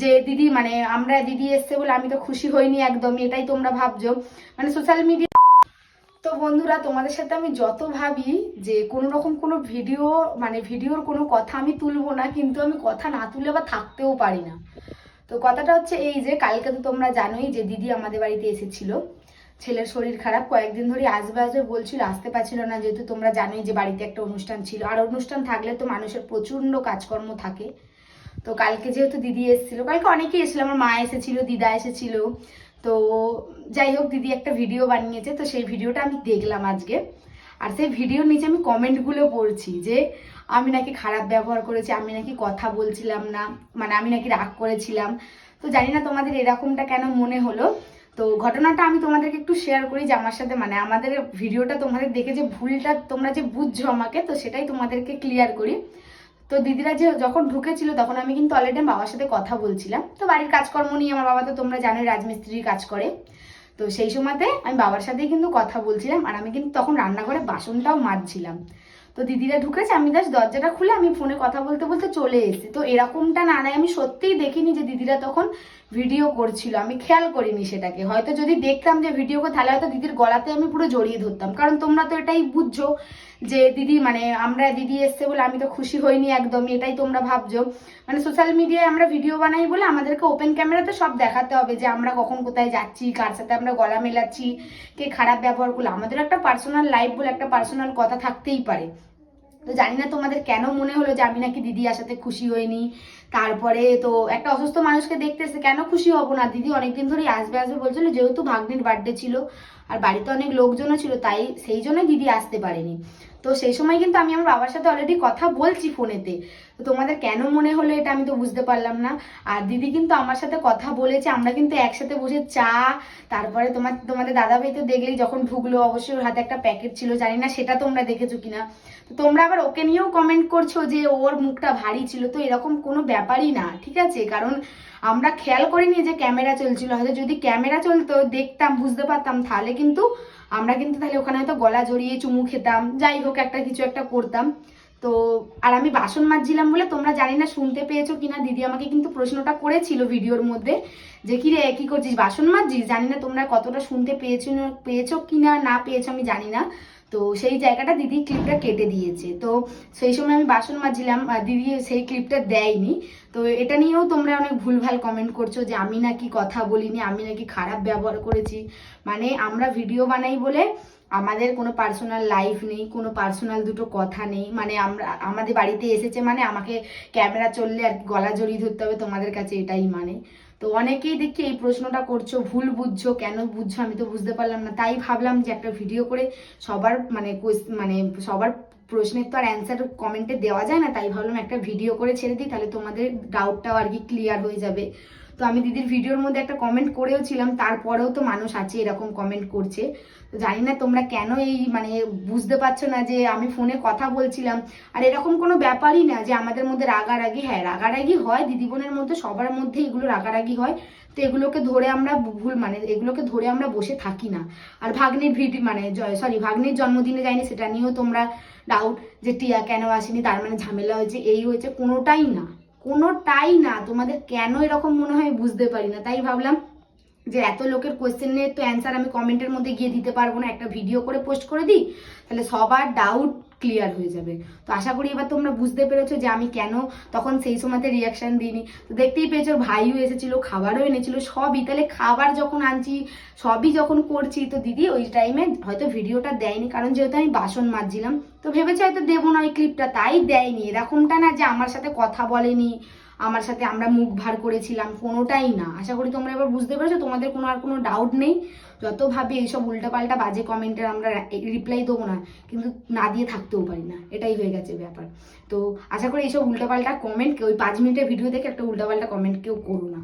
যে দিদি মানে আমরা দিদি এসছে বলে আমি তো খুশি হইনি একদমই, এটাই তোমরা ভাবছ। মানে সোশ্যাল মিডিয়া তো বন্ধুরা, তোমাদের সাথে আমি যত ভাবি যে কোনো রকম কোনো ভিডিও মানে ভিডিওর কোনো কথা আমি তুলবো না, কিন্তু আমি কথা না তুলে বা থাকতেও পারি না। তো কথাটা হচ্ছে এই যে, কালকে তো তোমরা জানোই যে দিদি আমাদের বাড়িতে এসেছিল। ছেলের শরীর খারাপ, কয়েকদিন ধরে আসবে আসবে বলছিল, আসতে পারছিল না, যেহেতু তোমরা জানোই যে বাড়িতে একটা অনুষ্ঠান ছিল। আর অনুষ্ঠান থাকলে তো মানুষের প্রচণ্ড কাজকর্ম থাকে। তো কালকে যেহেতু দিদি এসেছিল, কালকে অনেকেই এসেছিল, আমার মা এসেছিল, দিদা এসেছিল। তো যাই হোক, দিদি একটা ভিডিও বানিয়েছে, তো সেই ভিডিওটা আমি দেখলাম আজকে। আর সেই ভিডিওর নিচে আমি কমেন্টগুলো পড়ছি যে, আমি নাকি খারাপ ব্যবহার করেছি, আমি নাকি কথা বলছিলাম না মানে আমি নাকি রাগ করেছিলাম। তো জানি না তোমাদের এরকমটা কেন মনে হলো। তো ঘটনাটা আমি তোমাদেরকে একটু শেয়ার করি যে আমার সাথে মানে আমাদের ভিডিওটা তোমাদের দেখে যে ভুলটা তোমরা যে বুঝছ আমাকে, তো সেটাই তোমাদেরকে ক্লিয়ার করি। তো দিদিরা যে যখন ঢুকেছিল, তখন আমি কিন্তু অলরেডি বাবার সাথে কথা বলছিলাম। তো বাড়ির কাজকর্ম নিয়ে আমার বাবা তো তোমরা জানো রাজমিস্ত্রির কাজ করে। তো সেই সময়তে আমি বাবার সাথেই কিন্তু কথা বলছিলাম, আর আমি কিন্তু তখন রান্নাঘরে বাসনটাও মাজছিলাম। তো দিদিরা ঢুকেছে, আমি জাস্ট দরজাটা খুলে আমি ফোনে কথা বলতে বলতে চলে এসেছি। তো এরকমটা না নাই, আমি সত্যিই দেখিনি যে দিদিরা তখন ভিডিও করছিল। আমি খেয়াল করিনি সেটাকে। হয়তো যদি দেখতাম যে ভিডিও করে তাহলে হয়তো দিদির গলাতে আমি পুরো জড়িয়ে ধরতাম। কারণ তোমরা তো এটাই বুঝছ যে দিদি মানে আমরা দিদি এসছে বলে আমি তো খুশি হইনি একদমই, এটাই তোমরা ভাবছ। মানে সোশ্যাল মিডিয়ায় আমরা ভিডিও বানাই বলে আমাদেরকে ওপেন ক্যামেরাতে সব দেখাতে হবে যে আমরা কখন কোথায় যাচ্ছি, কার সাথে আমরা গলা মেলাচ্ছি, কে খারাপ ব্যবহার করল। আমাদের একটা পার্সোনাল লাইফ বলে একটা পার্সোনাল কথা থাকতেই পারে। তো জানি না তোমাদের কেন মনে হলো যে আমি নাকি দিদি আসাতে খুশি হইনি। তারপরে তো একটা অসুস্থ মানুষকে দেখতেছে, কেন খুশি হব না? দিদি অনেকদিন ধরেই আসবে আসবে বলছিল, যেহেতু ভাগ্নির বার্থডে ছিল। আর বাড়িতে অনেক লোকজনও ছিল, তাই সেই জন্য দিদি আসতে পারেনি। তো সেই সময় কিন্তু আমি আমার বাবার সাথে অলরেডি কথা বলছি ফোনেতে। তো তোমাদের কেন মনে হলো এটা আমি তো বুঝতে পারলাম না। আর দিদি কিন্তু আমার সাথে কথা বলেছে, আমরা কিন্তু একসাথে বসে চা, তারপরে তোমার, তোমাদের দাদা ভাই তো দেখলেই যখন ঢুকলো, অবশ্যই ওর হাতে একটা প্যাকেট ছিল, জানি না সেটা তোমরা দেখেছ কিনা। তো তোমরা আবার ওকে নিয়েও কমেন্ট করছ যে ওর মুখটা ভারী ছিল, তো এরকম কোনো ব্যাপারই না, ঠিক আছে? কারণ আমরা খেয়াল করিনি যে ক্যামেরা চলছিল। হয়তো যদি ক্যামেরা চলতো, দেখতাম, বুঝতে পারতাম, তাহলে কিন্তু আমরা কিন্তু তাহলে ওখানে হয়তো গলা জড়িয়ে চুমু খেতাম, যাই হোক একটা কিছু একটা করতাম। তো, আর আমি বাসন মাজছিলাম বলে তোমরা জানি না, শুনতে পেয়েছ কিনা, দিদি আমাকে কিন্তু প্রশ্নটা করেছিল ভিডিওর মধ্যে, যে কি রে কি করছিস? বাসন মাজছিস? জানি না তোমরা কতটা শুনতে পেয়েছ পেয়েছ কিনা, না পেয়েছ, আমি জানি না। তো সেই জায়গাটা দিদি ক্লিপটা কেটে দিয়েছে। তো সেই সময় আমি বাসন মাজছিলাম দিদি সেই ক্লিপটা দেয়নি। তো এটা নিয়েও তোমরা অনেক ভুলভাল কমেন্ট করছ যে আমি নাকি কথা বলিনি, আমি নাকি খারাপ ব্যবহার করেছি। মানে আমরা ভিডিও বানাই বলে আমাদের কোনো পার্সোনাল লাইফ নেই, কোনো পার্সোনাল দুটো কথা নেই। মানে আমরা, আমাদের বাড়িতে এসেছে মানে আমাকে ক্যামেরা চললে আর গলা জড়িয়ে ধরতে হবে, তোমাদের কাছে এটাই মানে। তো অনেকেই দেখি এই প্রশ্নটা করছ, ভুল বুঝছ, কেন বুঝছ আমি তো বুঝতে পারলাম না। তাই ভাবলাম যে একটা ভিডিও করে সবার মানে মানে সবার প্রশ্নের তো আর অ্যান্সার কমেন্টে দেওয়া যায় না, তাই ভাবলাম একটা ভিডিও করে ছেড়ে দিই, তাহলে তোমাদের ডাউটটাও আর কি ক্লিয়ার হয়ে যাবে। তো আমি দিদির ভিডিওর মধ্যে একটা কমেন্ট করেও ছিলাম, তারপরেও তো মানুষ আছে এরকম কমেন্ট করছে। তো জানি না তোমরা কেন এই মানে বুঝতে পারছ না যে আমি ফোনে কথা বলছিলাম। আর এরকম কোনো ব্যাপারই না যে আমাদের মধ্যে রাগারাগি হ্যাঁ রাগারাগি হয়, দিদি বোনের মধ্যে, সবার মধ্যে এগুলো রাগারাগি হয়। তো এগুলোকে ধরে আমরা ভুল মানে এগুলোকে ধরে আমরা বসে থাকি না। আর ভাগ্নির ভিডি মানে জয় সরি ভাগ্নির জন্মদিনে যায়নি সেটা নিয়েও তোমরা ডাউট যে টিয়া কেন আসেনি, তার মানে ঝামেলা হয়েছে, এই হয়েছে, কোনোটাই না। কোনোটাই না। তোমাদের কেন এরকম মনে হয় বুঝতে পারি না। তাই ভাবলাম যে এত লোকের কোয়েশ্চেনের তো অ্যান্সার আমি কমেন্টের মধ্যে গিয়ে দিতে পারব না। একটা ভিডিও করে পোস্ট করে দিই। তাহলে সবার ডাউট ক্লিয়ার হয়ে যাবে। তো আশা করি এবার তোমরা বুঝতে পেরেছ যে আমি কেন তখন সেই সময়তে রিয়াকশান দিইনি। তো দেখতেই পেয়েছ ভাইও এসেছিল, খাবারও এনেছিল, সবই। তাহলে খাবার যখন আনছি, সবই যখন করছি, তো দিদি ওই টাইমে হয়তো ভিডিওটা দেয়নি, কারণ যেহেতু আমি বাসন মাজছিলাম। তো ভেবেছি হয়তো দেবো না ওই ক্লিপটা তাই দেয়নি। এরকমটা না যে আমার সাথে কথা বলেনি। আমার সাথে আমরা মুখ ভার করেছিলাম, কোনোটাই না। আশা করি তোমরা এবার বুঝতে পারছ, তোমাদের কোনো আর কোনো ডাউট নেই। যতভাবে এইসব উল্টাপাল্টা বাজে কমেন্টের আমরা রিপ্লাই দেবো না, কিন্তু না দিয়ে থাকতেও পারি না। এটাই হয়ে গেছে ব্যাপার। তো আশা করি এইসব উল্টাপাল্টা কমেন্ট ওই পাঁচ মিনিটের ভিডিও দেখে একটা উল্টাপাল্টা কমেন্ট কেউ করো না।